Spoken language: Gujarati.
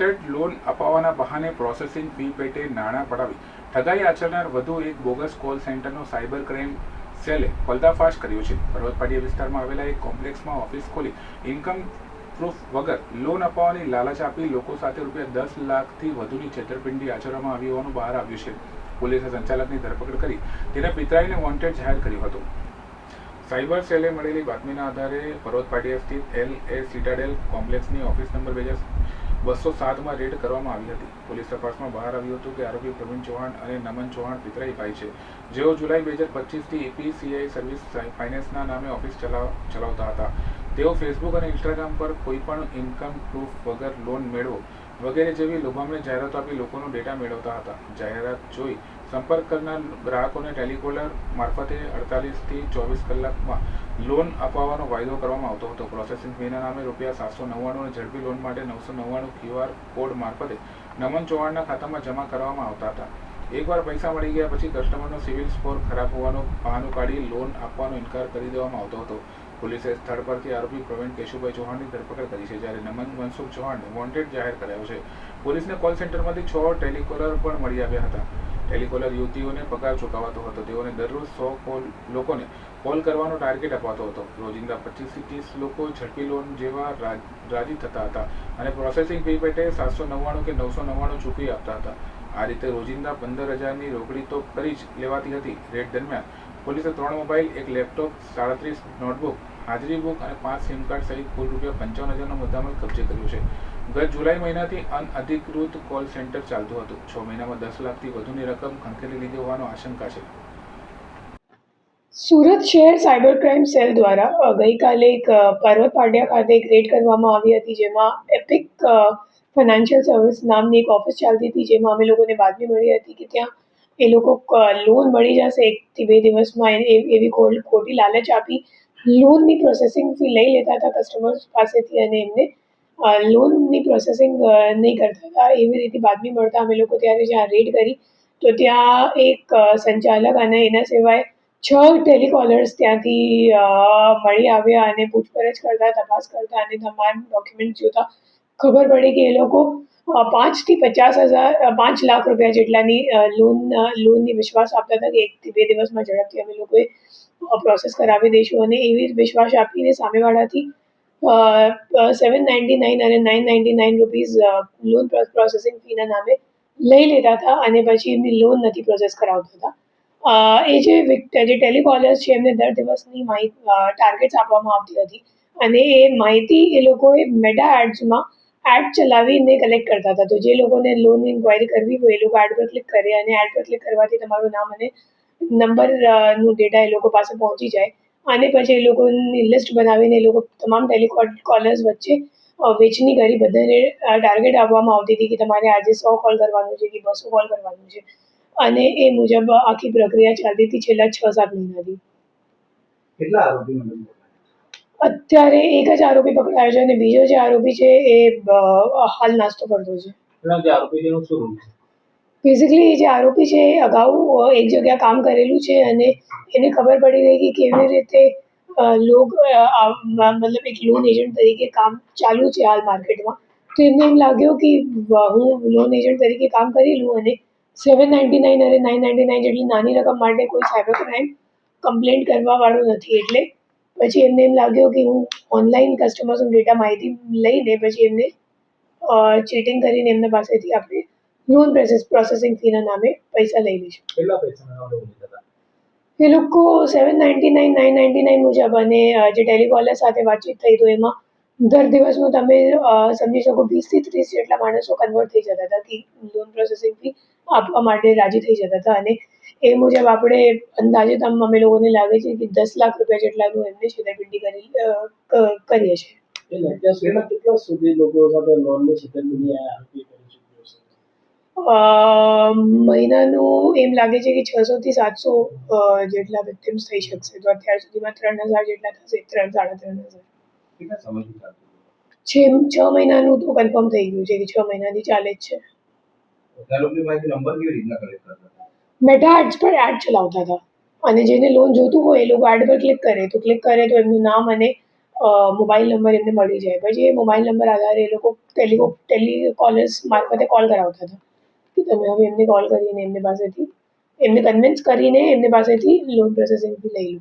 ટ્રસ્ટેડ લોન અપાવવાના બહાને પ્રોસેસિંગ ફી પેટે નાણાં પડાવી. ઠગાઈ આચરનાર વધુ એક બોગસ કોલ સેન્ટરનો સાયબર ક્રાઇમ સેલે પર્દાફાશ કર્યો છે. પર્વતપાડિયા વિસ્તારમાં આવેલા એક કોમ્પ્લેક્સમાં ઓફિસ ખોલી ઇન્કમ પ્રૂફ વગર લોન અપાવવાની લાલચ આપી લોકો સાથે રૂપિયા દસ લાખથી વધુની છેતરપિંડી આચરવામાં આવી હોવાનું બહાર આવ્યું છે. પોલીસે સંચાલકની ધરપકડ કરી તેના પિતરાઈને વોન્ટેડ જાહેર કર્યો હતો. સાયબર સેલે મળેલી બાતમીના આધારે પર્વત પાટિયા સ્થિત એલ એ સિટાડેલ કોમ્પ્લેક્સની ઓફિસ નંબર બે બસો સાતમાં રેડ કરવામાં આવી હતી. પોલીસ તપાસમાં બહાર આવ્યું હતું કે આરોપી પ્રવીણ ચૌહાણ અને નમન ચૌહાણ પિતરાઈ ભાઈ છે. જેઓ જુલાઈ બે હજાર પચીસથી એપીસીઆઈ સર્વિસ ફાઇનાન્સના નામે ઓફિસ ચલાવતા હતા. તેઓ ફેસબુક અને ઇન્સ્ટાગ્રામ પર કોઈપણ ઇન્કમ પ્રૂફ વગર લોન મેળવો વગેરે જેવી લોભામણી જાહેરાતો આપી લોકોનો ડેટા મેળવતા હતા. જાહેરાત જોઈ સંપર્ક કરનાર ગ્રાહકોને ટેલિકોલર મારફતે અડતાલીસથી ચોવીસ કલાકમાં લોન અપાવવાનો વાયદો કરવામાં આવતો હતો. પ્રોસેસિંગ ફીના નામે રૂપિયા સાતસો નવ્વાણું અને ઝડપી લોન માટે નવસો નવ્વાણું ક્યુઆર કોડ મારફતે નમન ચૌહાણના ખાતામાં જમા કરવામાં આવતા હતા. એકવાર પૈસા મળી ગયા પછી કસ્ટમરનો સિવિલ સ્કોર ખરાબ હોવાનું બહાનું કાઢી લોન આપવાનો ઇનકાર કરી દેવામાં આવતો હતો. પોલીસે સ્થળ પરથી આરોપી પ્રવીણ કેશુભાઈ ચૌહાણની ધરપકડ કરી છે જ્યારે નમન મનસુખ ચૌહાણને વોન્ટેડ જાહેર કરાયો છે. પોલીસને કોલ સેન્ટરમાંથી છ ટેલિકોલર પણ મળી આવ્યા હતા. ટેલિકોલર યુવતીઓને પગાર ચૂકવાતો હતો. તેઓને દરરોજ સો કોલ લોકોને કોલ કરવાનો ટાર્ગેટ અપાતો હતો. રોજિંદા પચીસથી ત્રીસ લોકો ઝડપી લોન જેવા રાજી થતા હતા અને પ્રોસેસિંગ ફી પેટે સાતસો નવ્વાણું કે નવસો નવ્વાણું ચૂકવી આપતા હતા. આ રીતે રોજિંદા પંદર હજારની રોકડી તો કરી જ લેવાતી હતી. રેડ દરમિયાન પોલીસે ત્રણ મોબાઈલ, એક લેપટોપ, સાડત્રીસ નોટબુક, હાજરી બુક અને પાંચ સિમ કાર્ડ સહિત કુલ રૂપિયા પંચાવન હજારનો મુદ્દામાલ કબજે કર્યો છે. ગત જુલાઈ મહિનાથી અનઅધિકૃત કોલ સેન્ટર ચાલતું હતું. છ મહિનામાં દસ લાખથી વધુની રકમ ખંખેરી લીધી હોવાનો આશંકા છે. સુરત શહેર સાયબર ક્રાઇમ સેલ દ્વારા ગઈકાલે એક પર્વત પાટિયા ખાતે એક રેડ કરવામાં આવી હતી જેમાં એપિક ફાઇનાન્શિયલ સર્વિસ નામની એક ઓફિસ ચાલતી હતી જેમાં અમે લોકોને બાતમી મળી હતી કે ત્યાં એ લોકો લોન મળી જશે એકથી બે દિવસમાં. એવી ખોટી લાલચ આપી લોનની પ્રોસેસિંગ ફી લઈ લેતા હતા કસ્ટમર્સ પાસેથી અને એમને લોનની પ્રોસેસિંગ નહીં કરતા હતા. એવી રીતે બાતમી મળતા અમે લોકો ત્યારે જ્યાં રેડ કરી, તો ત્યાં એક સંચાલક અને એના સિવાય છ ટેલિકોલર્સ ત્યાંથી મળી આવ્યા અને પૂછપરછ કરતા, તપાસ કરતા અને તમામ ડોક્યુમેન્ટ જોતા. ખબર પડી કે એ લોકો પાંચથી પચાસ હજાર પાંચ લાખ રૂપિયા જેટલાની લોન લોનની વિશ્વાસ આપતા હતા કે એકથી બે દિવસમાં ઝડપથી અમે લોકોએ પ્રોસેસ કરાવી દઈશું અને એવી વિશ્વાસ આપીને સામેવાળાથી સેવન નાઇન્ટી નાઇન અને nine ninety nine rupees loan processing ફીના નામે લઈ લેતા હતા અને પછી એમની લોન નથી પ્રોસેસ કરાવતા હતા. એ જે જે ટેલિકોલર્સ છે, એમને દર દિવસની માહિતી ટાર્ગેટ્સ આપવામાં આવતી હતી અને એ માહિતી એ લોકોએ મેટા એડ્સમાં એડ ચલાવીને કલેક્ટ કરતા હતા. તો જે લોકોને લોન ઇન્ક્વાયરી કરવી હોય, એ લોકો એડ પર ક્લિક કરે અને એડ પર ક્લિક કરવાથી તમારું નામ અને નંબરનું ડેટા એ લોકો પાસે પહોંચી જાય. અને પછી એ લોકોની લિસ્ટ બનાવીને એ લોકો તમામ ટેલિકોલર્સ વચ્ચે વેચની કરી. બધાને ટાર્ગેટ આપવામાં આવતી હતી કે તમારે આજે સો કોલ કરવાનું છે કે બસો કોલ કરવાનું છે. અને એ મુજબ આખી પ્રક્રિયા ચાલતી હતી છેલ્લા છ સાત મહિનાથી. કેટલા આરોપી અત્યારે એક જ આરોપી પકડાયો છે અને બીજો જે આરોપી છે એ હાલ નાસ્તો કરતો છે. બેઝિકલી જે આરોપી છે એ અગાઉ એક જગ્યા કામ કરેલું છે અને એને ખબર પડી ગઈ કે કેવી રીતે લોક મતલબ એક લોન એજન્ટ તરીકે કામ ચાલુ છે હાલ માર્કેટમાં. તો એમને એમ લાગ્યો કે હું લોન એજન્ટ તરીકે કામ કરી લઉં અને સેવન નાઇન્ટી નાઇન અને નાઇન નાઇન્ટી નાઇન જેટલી નાની રકમ માટે કોઈ સાયબર ક્રાઇમ કમ્પ્લેન્ટ કરવાવાળું નથી. એટલે પછી એમને એમ લાગ્યો કે હું ઓનલાઈન કસ્ટમર્સનો ડેટા માહિતી લઈને પછી એમને ચીટિંગ કરીને એમના પાસેથી આપણે લોન પ્રોસેસ પ્રોસેસિંગ ફીના નામે પૈસા લઈ લઈશું. કેટલા પૈસા એ લોકો seven ninety nine nine ninety nine મુજબ અને જે ટેલિકોલર સાથે વાતચીત થઈ તો એમાં દર દિવસનું તમે સમજી શકો વીસથી ત્રીસ જેટલા માણસો કન્વર્ટ થઈ જતા હતા. કે લોન પ્રોસેસિંગ ફી આપવા માટે રાજી થઈ જતા હતા અને એ મુજબ આપણે અંદાજે તમ અમે લોકોને લાગે છે કે દસ લાખ રૂપિયા જેટલાનું એમને છેતરપિંડી કરી કરીએ છીએ. કેટલા સુધી લોકો સાથે લોનની છેતરપિંડી મહિનાનું એમ લાગે છે કે છસો થી સાતસો જેટલા વિક્ટિમ્સ થઈ શકશે. તો અત્યાર સુધીમાં ત્રણ હજાર જેટલા થશે ત્રણ સાડા ત્રણ હજાર. છે છ મહિનાનું તો કન્ફર્મ થઈ ગયું છે કે છ મહિનાથી ચાલે જ છે. નંબર કેવી રીતના કલેક્ટ કરતા મેટા એડ્સ પર એડ ચલાવતા હતા. અને જેને લોન જોતું હોય એ લોકો એડ પર ક્લિક કરે. તો ક્લિક કરે તો એમનું નામ અને મોબાઈલ નંબર એમને મળી જાય. પછી એ મોબાઈલ નંબર આધારે એ લોકો ટેલિકો ટેલિકોલર્સ મારફતે કોલ કરાવતા હતા. કે તમે હવે એમને કોલ કરીને એમની પાસેથી, એમને કન્વિન્સ કરીને એમની પાસેથી લોન પ્રોસેસિંગ લઈ લો.